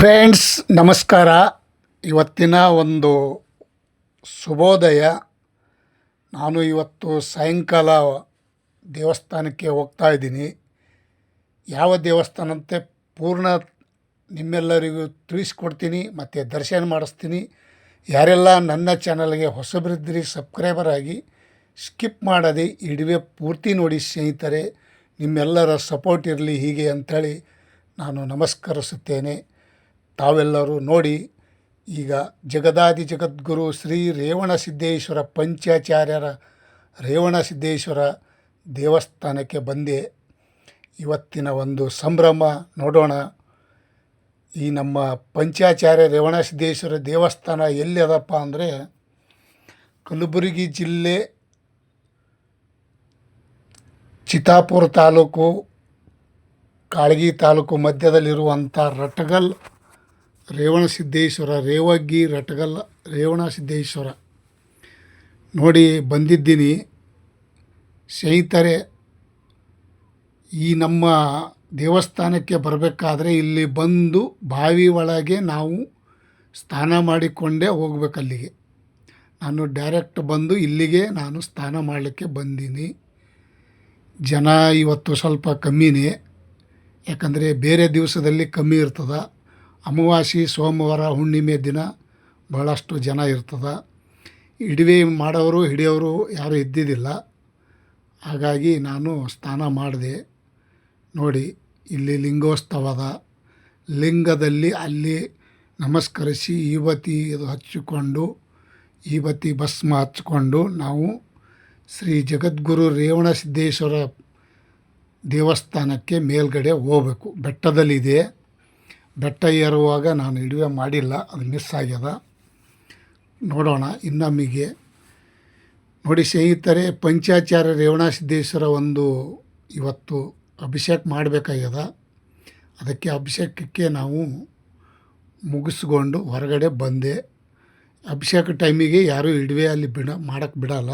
Friends ನಮಸ್ಕಾರ. ಇವತ್ತಿನ ಒಂದು ಶುಭೋದಯ. ನಾನು ಇವತ್ತು ಸಾಯಂಕಾಲ ದೇವಸ್ಥಾನಕ್ಕೆ ಹೋಗ್ತಾ ಇದ್ದೀನಿ. ಯಾವ ದೇವಸ್ಥಾನ ಅಂತೆ ಪೂರ್ಣ ನಿಮ್ಮೆಲ್ಲರಿಗೂ ತಿಳಿಸ್ಕೊಡ್ತೀನಿ, ಮತ್ತು ದರ್ಶನ ಮಾಡಿಸ್ತೀನಿ. ಯಾರೆಲ್ಲ ನನ್ನ ಚಾನಲ್ಗೆ ಹೊಸಬರಿದ್ರಿ ಸಬ್ಸ್ಕ್ರೈಬರ್ ಆಗಿ ಸ್ಕಿಪ್ ಮಾಡದೆ ಇಡುವೆ ಪೂರ್ತಿ ನೋಡಿ ಸ್ನೇಹಿತರೆ. ನಿಮ್ಮೆಲ್ಲರ ಸಪೋರ್ಟ್ ಇರಲಿ ಹೀಗೆ ಅಂಥೇಳಿ ನಾನು ನಮಸ್ಕರಿಸುತ್ತೇನೆ. ತಾವೆಲ್ಲರೂ ನೋಡಿ, ಈಗ ಜಗದಾದಿ ಜಗದ್ಗುರು ಶ್ರೀ ರೇವಣಸಿದ್ದೇಶ್ವರ ಪಂಚಾಚಾರ್ಯರ ರೇವಣಸಿದ್ದೇಶ್ವರ ದೇವಸ್ಥಾನಕ್ಕೆ ಬಂದೆ ಇವತ್ತಿನ ಒಂದು ಸಂಭ್ರಮ ನೋಡೋಣ. ಈ ನಮ್ಮ ಪಂಚಾಚಾರ್ಯ ರೇವಣಸಿದ್ದೇಶ್ವರ ದೇವಸ್ಥಾನ ಎಲ್ಲಿ ಅದಪ್ಪ ಅಂದರೆ ಕಲಬುರಗಿ ಜಿಲ್ಲೆ ಚಿತಾಪುರ ತಾಲೂಕು, ಕಾಳಗಿ ತಾಲೂಕು ಮಧ್ಯದಲ್ಲಿರುವಂಥ ರಟಗಲ್ ರೇವಣಸಿದ್ದೇಶ್ವರ ರೇವಗ್ಗಿ ರಟಗಲ್ಲ ರೇವಣಸಿದ್ದೇಶ್ವರ ನೋಡಿ, ಬಂದಿದ್ದೀನಿ. ಸ್ನೇಹಿತರೆ, ಈ ನಮ್ಮ ದೇವಸ್ಥಾನಕ್ಕೆ ಬರಬೇಕಾದ್ರೆ ಇಲ್ಲಿ ಬಂದು ಬಾವಿ ಒಳಗೆ ನಾವು ಸ್ನಾನ ಮಾಡಿಕೊಂಡೇ ಹೋಗ್ಬೇಕು ಅಲ್ಲಿಗೆ. ನಾನು ಡೈರೆಕ್ಟ್ ಬಂದು ಇಲ್ಲಿಗೆ ನಾನು ಸ್ನಾನ ಮಾಡಲಿಕ್ಕೆ ಬಂದೀನಿ. ಜನ ಇವತ್ತು ಸ್ವಲ್ಪ ಕಮ್ಮಿನೇ. ಯಾಕಂದರೆ ಬೇರೆ ದಿವಸದಲ್ಲಿ ಕಮ್ಮಿ ಇರ್ತದೆ. ಅಮಾವಾಸ್ಯೆ, ಸೋಮವಾರ, ಹುಣ್ಣಿಮೆ ದಿನ ಭಾಳಷ್ಟು ಜನ ಇರ್ತದೆ. ಹಿಡಿವೆ ಮಾಡೋರು, ಹಿಡಿಯೋರು ಯಾರೂ ಇದ್ದಿದ್ದಿಲ್ಲ. ಹಾಗಾಗಿ ನಾನು ಸ್ನಾನ ಮಾಡಿದೆ. ನೋಡಿ, ಇಲ್ಲಿ ಲಿಂಗೋತ್ಸವದ ಲಿಂಗದಲ್ಲಿ ಅಲ್ಲಿ ನಮಸ್ಕರಿಸಿ ಈವತಿ ಇದು ಹಚ್ಚಿಕೊಂಡು ಈವತಿ ಭಸ್ಮ ಹಚ್ಚಿಕೊಂಡು ನಾವು ಶ್ರೀ ಜಗದ್ಗುರು ರೇವಣ ಸಿದ್ದೇಶ್ವರ ದೇವಸ್ಥಾನಕ್ಕೆ ಮೇಲ್ಗಡೆ ಹೋಗಬೇಕು. ಬೆಟ್ಟದಲ್ಲಿದೆ. ಬೆಟ್ಟ ಏರುವಾಗ ನಾನು ಇಡುವೆ ಮಾಡಿಲ್ಲ, ಅದು ಮಿಸ್ ಆಗ್ಯದ. ನೋಡೋಣ, ಇನ್ನೊಮ್ಮಿಗೆ. ನೋಡಿ ಸ್ನೇಹಿತರೆ, ಪಂಚಾಚಾರ್ಯ ರೇವಣಸಿದ್ದೇಶ್ವರ ಒಂದು ಇವತ್ತು ಅಭಿಷೇಕ ಮಾಡಬೇಕಾಗ್ಯದ. ಅದಕ್ಕೆ ಅಭಿಷೇಕಕ್ಕೆ ನಾವು ಮುಗಿಸ್ಕೊಂಡು ಹೊರಗಡೆ ಬಂದೆ. ಅಭಿಷೇಕ ಟೈಮಿಗೆ ಯಾರೂ ಇಡುವೆ ಅಲ್ಲಿ ಬಿಡ ಮಾಡೋಕ್ಕೆ ಬಿಡಲ್ಲ.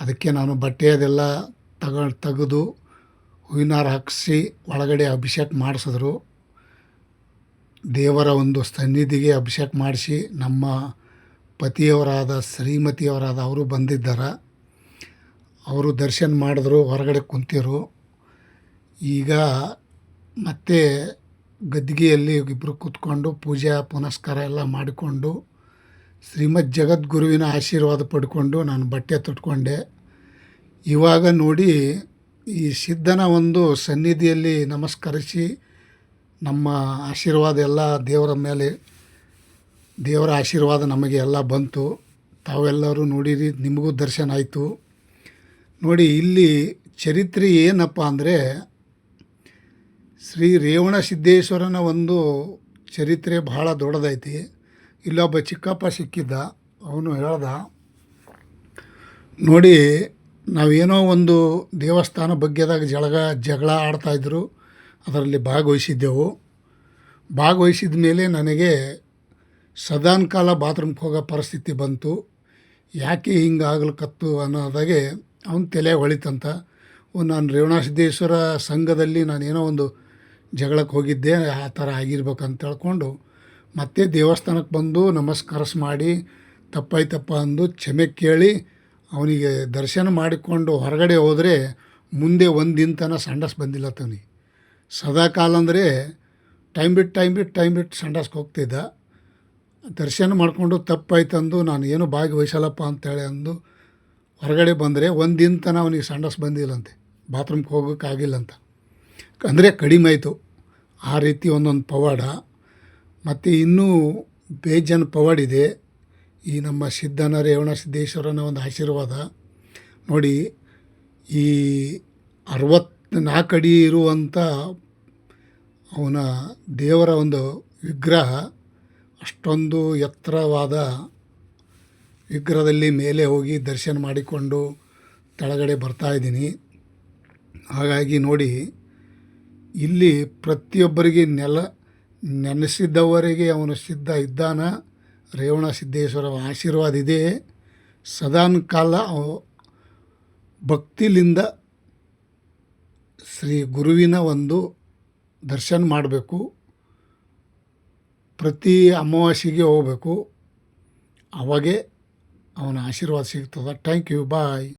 ಅದಕ್ಕೆ ನಾನು ಬಟ್ಟೆ ಅದೆಲ್ಲ ತಗೊಂಡು ತೆಗೆದು ಹೂವಿನಾರ ಹಾಕಿಸಿ ಒಳಗಡೆ ಅಭಿಷೇಕ ಮಾಡಿಸಿದ್ರು. ದೇವರ ಒಂದು ಸನ್ನಿಧಿಗೆ ಅಭಿಷೇಕ ಮಾಡಿಸಿ ನಮ್ಮ ಪತಿಯವರಾದ ಶ್ರೀಮತಿಯವರಾದ ಅವರು ಬಂದಿದ್ದಾರೆ. ಅವರು ದರ್ಶನ ಮಾಡಿದ್ರು, ಹೊರಗಡೆ ಕುಂತಿರು ಈಗ ಮತ್ತೆ ಗದ್ದಿಗೆಯಲ್ಲಿ ಇಬ್ಬರು ಕೂತ್ಕೊಂಡು ಪೂಜಾ, ಪುನಸ್ಕಾರ ಎಲ್ಲ ಮಾಡಿಕೊಂಡು ಶ್ರೀಮದ್ ಜಗದ್ಗುರುವಿನ ಆಶೀರ್ವಾದ ಪಡ್ಕೊಂಡು ನಾನು ಬಟ್ಟೆ ತೊಟ್ಕೊಂಡೆ. ಇವಾಗ ನೋಡಿ ಈ ಸಿದ್ಧನ ಒಂದು ಸನ್ನಿಧಿಯಲ್ಲಿ ನಮಸ್ಕರಿಸಿ ನಮ್ಮ ಆಶೀರ್ವಾದ ಎಲ್ಲ ದೇವರ ಮೇಲೆ, ದೇವರ ಆಶೀರ್ವಾದ ನಮಗೆ ಎಲ್ಲ ಬಂತು. ತಾವೆಲ್ಲರೂ ನೋಡಿರಿ, ನಿಮಗೂ ದರ್ಶನ ಆಯಿತು. ನೋಡಿ, ಇಲ್ಲಿ ಚರಿತ್ರೆ ಏನಪ್ಪ ಅಂದರೆ, ಶ್ರೀ ರೇವಣ ಸಿದ್ದೇಶ್ವರನ ಒಂದು ಚರಿತ್ರೆ ಬಹಳ ದೊಡ್ಡದೈತಿ. ಇಲ್ಲೊಬ್ಬ ಚಿಕ್ಕಪ್ಪ ಸಿಕ್ಕಿದ್ದ, ಅವನು ಹೇಳ್ದ, ನೋಡಿ, ನಾವೇನೋ ಒಂದು ದೇವಸ್ಥಾನ ಬಗ್ಗೆದಾಗ ಜಳಗ ಜಗಳ ಆಡ್ತಾಯಿದ್ರು ಅದರಲ್ಲಿ ಭಾಗವಹಿಸಿದ್ದೆವು. ಭಾಗವಹಿಸಿದ ಮೇಲೆ ನನಗೆ ಸದಾನ್ ಕಾಲ ಬಾತ್ರೂಮ್ಗೆ ಹೋಗೋ ಪರಿಸ್ಥಿತಿ ಬಂತು. ಯಾಕೆ ಹಿಂಗೆ ಆಗ್ಲಿಕತ್ತು ಅನ್ನೋದಾಗೆ ಅವನು ತಲೆ ಹೊಳಿತಂತ. ನಾನು ರೇವಣಸಿದ್ದೇಶ್ವರ ಸಂಘದಲ್ಲಿ ನಾನೇನೋ ಒಂದು ಜಗಳಕ್ಕೆ ಹೋಗಿದ್ದೆ, ಆ ಥರ ಆಗಿರ್ಬೇಕಂತ ಹೇಳ್ಕೊಂಡು ಮತ್ತೆ ದೇವಸ್ಥಾನಕ್ಕೆ ಬಂದು ನಮಸ್ಕಾರಸ್ ಮಾಡಿ, ತಪ್ಪಾಯ್ತಪ್ಪ ಅಂದು ಕ್ಷಮೆ ಕೇಳಿ ಅವನಿಗೆ ದರ್ಶನ ಮಾಡಿಕೊಂಡು ಹೊರಗಡೆ ಹೋದರೆ ಮುಂದೆ ಒಂದು ದಿನ ತನಕ ಸಂಡಸ್ ಬಂದಿಲ್ಲ ತವನಿಗೆ. ಸದಾ ಕಾಲ ಅಂದರೆ ಟೈಮ್ ಬಿಟ್ಟು ಟೈಮ್ ಬಿಟ್ಟು ಟೈಮ್ ಬಿಟ್ಟು ಸಂಡಾಸ್ಗೆ ಹೋಗ್ತಿದ್ದ. ದರ್ಶನ ಮಾಡಿಕೊಂಡು ತಪ್ಪಾಯ್ತಂದು ನಾನು ಏನು ಭಾಗವಹಿಸಲ್ಲಪ್ಪ ಅಂತೇಳಿ ಅಂದು ಹೊರಗಡೆ ಬಂದರೆ ಒಂದು ದಿನ ತನಕ ಅವನಿಗೆ ಸಂಡಾಸ್ ಬಂದಿಲ್ಲಂತೆ. ಬಾತ್ರೂಮ್ಗೆ ಹೋಗೋಕ್ಕಾಗಿಲ್ಲಂತ ಅಂದರೆ ಕಡಿಮೆ ಆಯಿತು. ಆ ರೀತಿ ಒಂದೊಂದು ಪವಾಡ. ಮತ್ತು ಇನ್ನೂ ಬೇಜಾನ್ ಪವಾಡಿದೆ ಈ ನಮ್ಮ ಸಿದ್ಧನ ರೇವಣ ಸಿದ್ದೇಶ್ವರನ ಒಂದು ಆಶೀರ್ವಾದ. ನೋಡಿ, ಈ ಅರವತ್ತ್ನಾಲ್ಕು ಅಡಿ ಇರುವಂಥ ಅವನ ದೇವರ ಒಂದು ವಿಗ್ರಹ, ಅಷ್ಟೊಂದು ಎತ್ತರವಾದ ವಿಗ್ರಹದಲ್ಲಿ ಮೇಲೆ ಹೋಗಿ ದರ್ಶನ ಮಾಡಿಕೊಂಡು ಕೆಳಗಡೆ ಬರ್ತಾಯಿದ್ದೀನಿ ಹಾಗಾಗಿ ನೋಡಿ, ಇಲ್ಲಿ ಪ್ರತಿಯೊಬ್ಬರಿಗೆ ನೆಲ ನೆನೆಸಿದ್ದವರಿಗೆ ಅವನು ಸಿದ್ಧ ಇದ್ದಾನ. ರೇವಣ ಸಿದ್ದೇಶ್ವರ ಆಶೀರ್ವಾದ ಇದೆ. ಸದಾನ್ ಕಾಲ ಭಕ್ತಿಲಿಂದ ಶ್ರೀ ಗುರುವಿನ ಒಂದು ದರ್ಶನ ಮಾಡಬೇಕು. ಪ್ರತಿ ಅಮಾವಾಸ್ಯೆಗೆ ಹೋಗಬೇಕು. ಅವಾಗೆ ಅವನ ಆಶೀರ್ವಾದ ಸಿಗ್ತದೆ. Thank you bye